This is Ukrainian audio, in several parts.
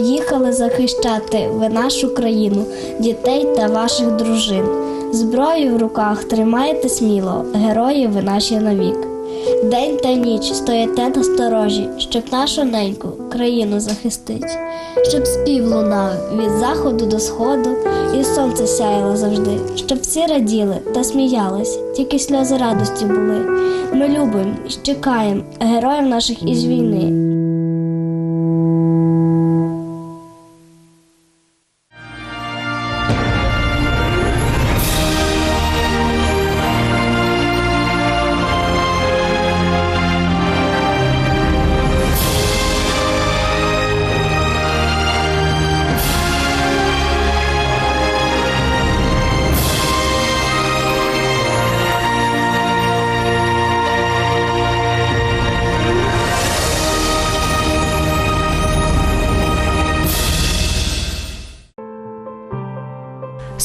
поїхали захищати ви нашу країну, дітей та ваших дружин. Зброю в руках тримаєте сміло, герої ви наші навік. День та ніч стоїте на сторожі, щоб нашу неньку країну захистить, щоб спів лунав від заходу до сходу, і сонце сяяло завжди, щоб всі раділи та сміялись, тільки сльози радості були. Ми любимо і чекаємо героїв наших із війни.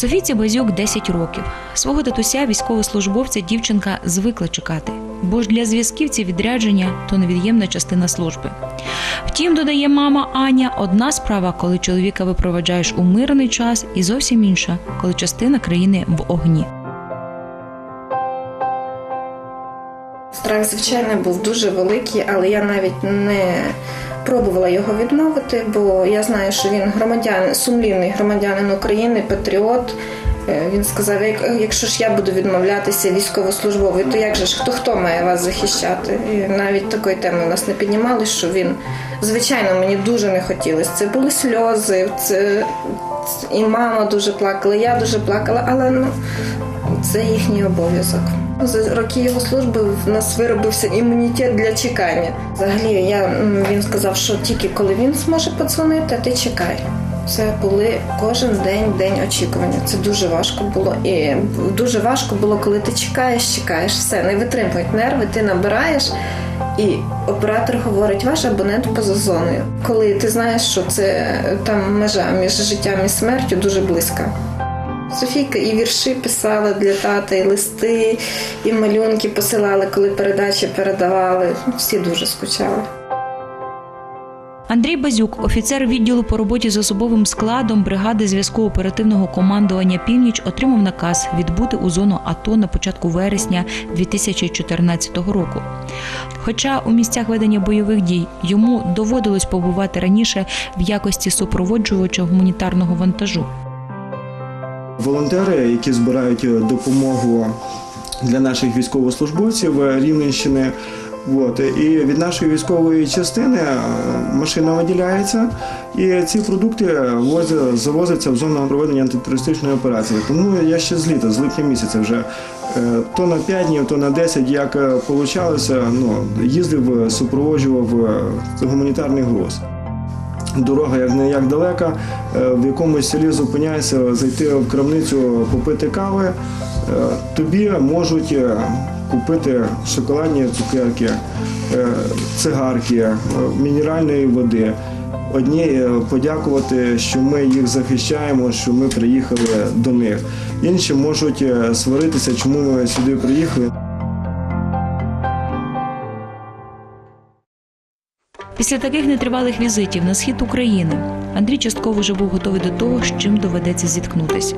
Софійці Базюк 10 років. Свого татуся військовослужбовця дівчинка звикла чекати, бо ж для зв'язківців відрядження то невід'ємна частина служби. Втім, додає мама Аня, одна справа, коли чоловіка випроваджаєш у мирний час, і зовсім інша, коли частина країни в огні. Страх, звичайно, був дуже великий, але я навіть не пробувала його відмовити, бо я знаю, що він громадян, сумлінний громадянин України, патріот. Е, Він сказав: якщо ж я буду відмовлятися військовослужбовий, то як же ж хто хто має вас захищати? І навіть такої теми у нас не піднімали, що він звичайно мені дуже не хотілося. Це були сльози, це, і мама дуже плакала, я дуже плакала, але ну це їхній обов'язок. За роки його служби в нас виробився імунітет для чекання. Взагалі, я, він сказав, що тільки коли він зможе подзвонити, ти чекай. Це були кожен день день очікування. Це дуже важко було. І дуже важко було, коли ти чекаєш, чекаєш, все, не витримують нерви, ти набираєш. І оператор говорить, ваш абонент поза зоною. Коли ти знаєш, що це е, там межа між життям і смертю дуже близька. Софійка і вірші писала для тата, і листи, і малюнки посилали, коли передачі передавали. Всі дуже скучали. Андрій Базюк, офіцер відділу по роботі з особовим складом бригади зв'язку оперативного командування Північ, отримав наказ відбути у зону АТО на початку вересня 2014 року. Хоча у місцях ведення бойових дій йому доводилось побувати раніше в якості супроводжувача гуманітарного вантажу. Волонтери, які збирають е, допомогу для наших військовослужбовців е, Рівненщини. От, і від нашої військової частини е, машина виділяється, і ці продукти завозяться в зону проведення антитерористичної операції. Тому я ще з літа, з липня місяця вже то на 5 днів, то на 10, як вийшло, ну, їздив, супроводжував гуманітарний груз дорога як не як далека, е, в якомусь селі зупиняєшся, зайти в крамницю, попити кави. е, Тобі можуть е, купити шоколадні цукерки, цигарки, мінеральної води. Одні подякувати, що ми їх захищаємо, що ми приїхали до них. Інші можуть сваритися, чому ми сюди приїхали. Після таких нетривалих візитів на схід України Андрій частково вже був готовий до того, з чим доведеться зіткнутися.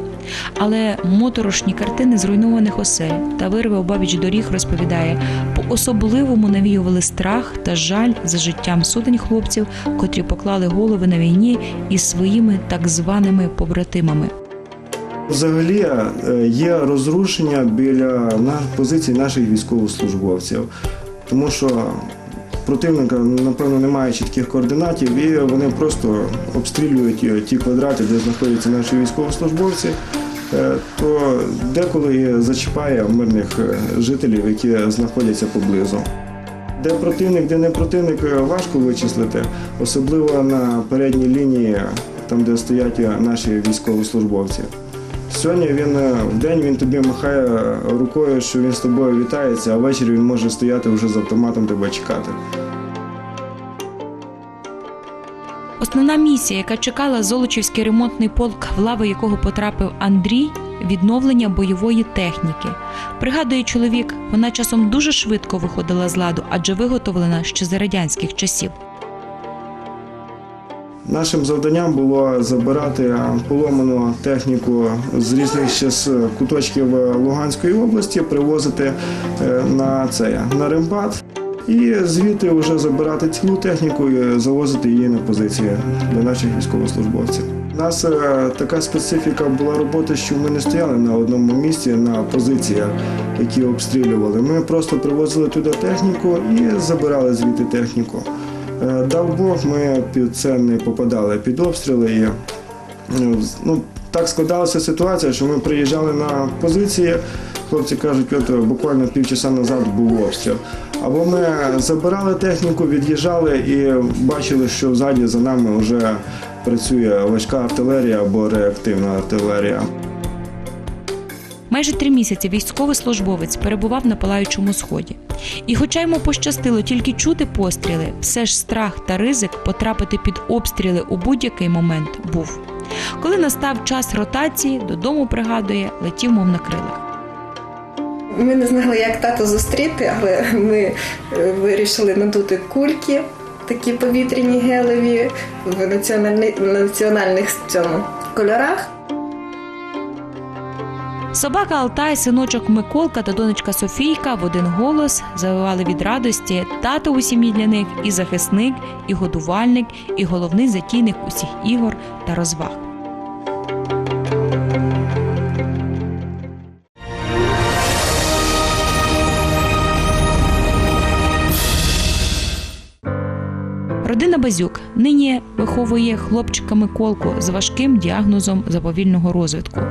Але моторошні картини зруйнованих осель та вирви обабіч доріг розповідає, по-особливому навіювали страх та жаль за життям сотень хлопців, котрі поклали голови на війні із своїми так званими побратимами. Взагалі е, є розрушення біля позицій наших військовослужбовців, тому що противника, напевно, немає чітких координатів, і вони просто обстрілюють ті квадрати, де знаходяться наші військовослужбовці. Е, То деколи зачіпає мирних е, жителів, які знаходяться поблизу. Де противник, де не противник, е, важко вичислити, особливо на передній лінії, там де стоять наші військовослужбовці. Сьогодні він е, в день він тобі махає рукою, що він з тобою вітається, а ввечері він може стояти вже з автоматом тебе чекати. Основна місія, яка чекала Золочівський ремонтний полк, в лави якого потрапив Андрій, відновлення бойової техніки. Пригадує чоловік, вона часом дуже швидко виходила з ладу, адже виготовлена ще за радянських часів. Нашим завданням було забирати поломану техніку з різних з куточків Луганської області, привозити е, на це на рембат. І звідти вже забирати цілу техніку і завозити її на позиції для наших військовослужбовців. У нас е, така специфіка була роботи, що ми не стояли на одному місці на позиціях, які обстрілювали. Ми просто привозили туди техніку і забирали звідти техніку. Е, Дав Бог, ми під це не попадали під обстріли. І, ну, ну, так складалася ситуація, що ми приїжджали на позиції. Хлопці кажуть, от буквально півчаса назад був обстріл. Або ми забирали техніку, від'їжджали і бачили, що ззаді за нами вже працює важка артилерія або реактивна артилерія. Майже три місяці військовослужбовець перебував на палаючому сході. І, хоча йому пощастило тільки чути постріли, все ж страх та ризик потрапити під обстріли у будь-який момент був. Коли настав час ротації, додому пригадує, летів мов на крилах. Ми не знали, як тато зустріти, але ми е, вирішили надути кульки, такі повітряні гелеві в національних, національних цьому кольорах. Собака Алтай, синочок Миколка та донечка Софійка в один голос завивали від радості тато у сім'ї для них і захисник, і годувальник, і головний затійник усіх ігор та розваг. Родина Базюк нині виховує хлопчика Миколку з важким діагнозом заповільного розвитку.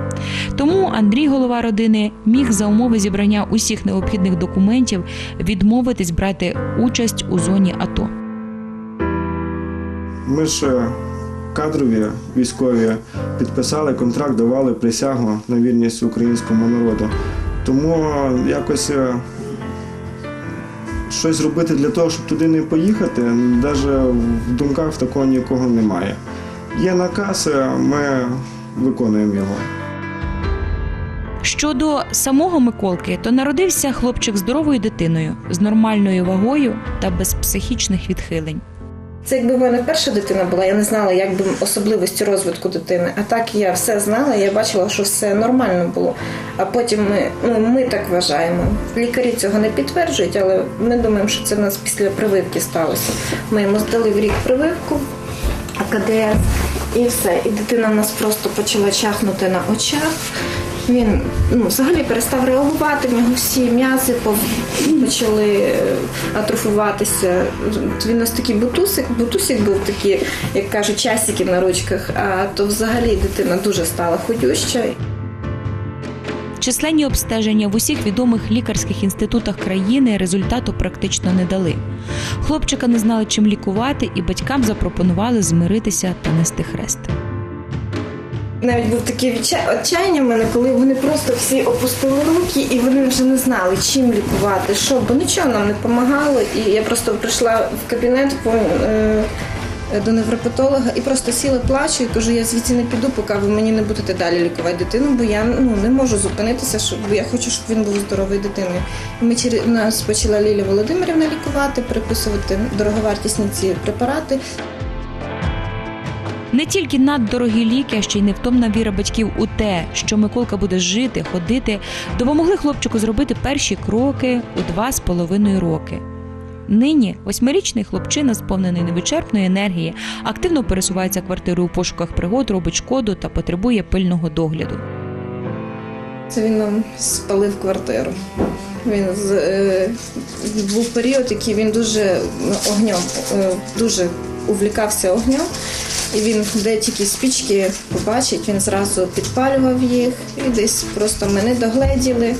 Тому Андрій, голова родини, міг за умови зібрання усіх необхідних документів відмовитись брати участь у зоні АТО. Ми ж е, кадрові військові підписали контракт, давали присягу на вірність українському народу. Тому якось е, щось робити для того, щоб туди не поїхати, навіть в думках такого нікого немає. Є наказ, е, ми виконуємо його. Щодо самого Миколки, то народився хлопчик здоровою дитиною з нормальною вагою та без психічних відхилень. Це якби в мене перша дитина була, я не знала, як би особливості розвитку дитини. А так я все знала, я бачила, що все нормально було. А потім ми, ну, ми так вважаємо. Лікарі цього не підтверджують, але ми думаємо, що це в нас після прививки сталося. Ми йому здали в рік прививку, АКДС, і все. І дитина в нас просто почала чахнути на очах. Він ну, взагалі перестав реагувати, в нього всі м'язи почали е, атрофуватися. Він у нас такий бутусик, бутусик був такий, як кажуть, часики на ручках, а то взагалі дитина дуже стала худюща. Численні обстеження в усіх відомих лікарських інститутах країни результату практично не дали. Хлопчика не знали, чим лікувати, і батькам запропонували змиритися та нести хрест. Навіть був таке відча- відчаяння в мене, коли вони просто всі опустили руки і вони вже не знали, чим лікувати, що, бо нічого нам не допомагало. І я просто прийшла в кабінет по, е, до невропатолога і просто сіла, плачу і кажу, я звідси не піду, поки ви мені не будете далі лікувати дитину, бо я ну, не можу зупинитися, щоб, я хочу, щоб він був здоровою дитиною. Ми через нас почала Лілія Володимирівна лікувати, приписувати дороговартісні ці препарати. Не тільки наддорогі ліки, а ще й невтомна віра батьків у те, що Миколка буде жити, ходити, допомогли хлопчику зробити перші кроки у два з половиною роки. Нині восьмирічний хлопчина, сповнений невичерпної енергії, активно пересувається квартирою у пошуках пригод, робить шкоду та потребує пильного догляду. Це він нам спалив квартиру. Він з, е, був період, який він дуже огнем, е, дуже увлікався огнем. І він де тільки спічки побачить, він зразу підпалював їх і десь просто ми не догледіли.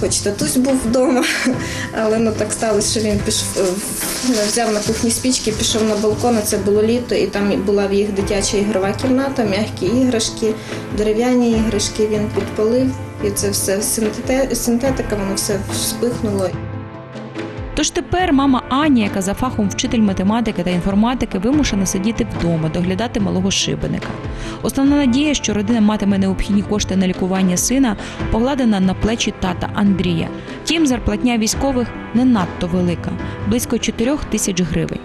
Хоч татусь був вдома, але ну так сталося, що він пішов, е, взяв на кухні спічки, пішов на балкон, це було літо, і там була в їх дитяча ігрова кімната, м'які іграшки, дерев'яні іграшки він підпалив. І це все синтетика, воно все вспихнуло. Тож тепер мама Аня, яка за фахом вчитель математики та інформатики, вимушена сидіти вдома, доглядати малого шибеника. Основна надія, що родина матиме необхідні кошти на лікування сина, покладена на плечі тата Андрія. Втім, зарплатня військових не надто велика близько 4 тисяч гривень.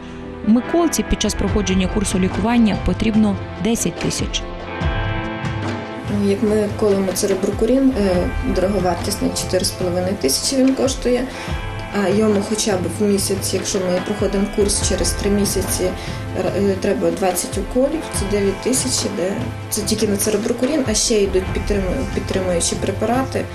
Миколці під час проходження курсу лікування потрібно 10 тисяч. Ну, Як ми колемо цереброкурін, е, дороговартісний 4,5 тисячі він коштує. А йому хоча б в місяць, якщо ми проходимо курс через 3 місяці, е, треба 20 уколів, це 9 тисяч іде. Це тільки на цереброкурін, а ще йдуть підтриму- підтримуючі препарати.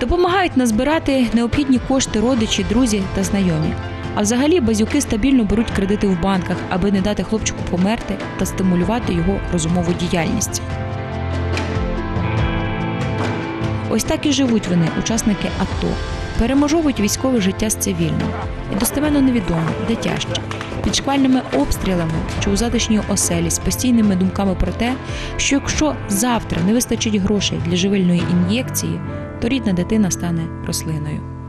Допомагають назбирати необхідні кошти родичі, друзі та знайомі. А взагалі базюки стабільно беруть кредити в банках, аби не дати хлопчику померти та стимулювати його розумову діяльність. Ось так і живуть вони, учасники АТО. Переможовують військове життя з цивільним. І достеменно невідомо, де тяжче. Під шквальними обстрілами чи у затишній оселі з постійними думками про те, що якщо завтра не вистачить грошей для живильної ін'єкції, то рідна дитина стане рослиною.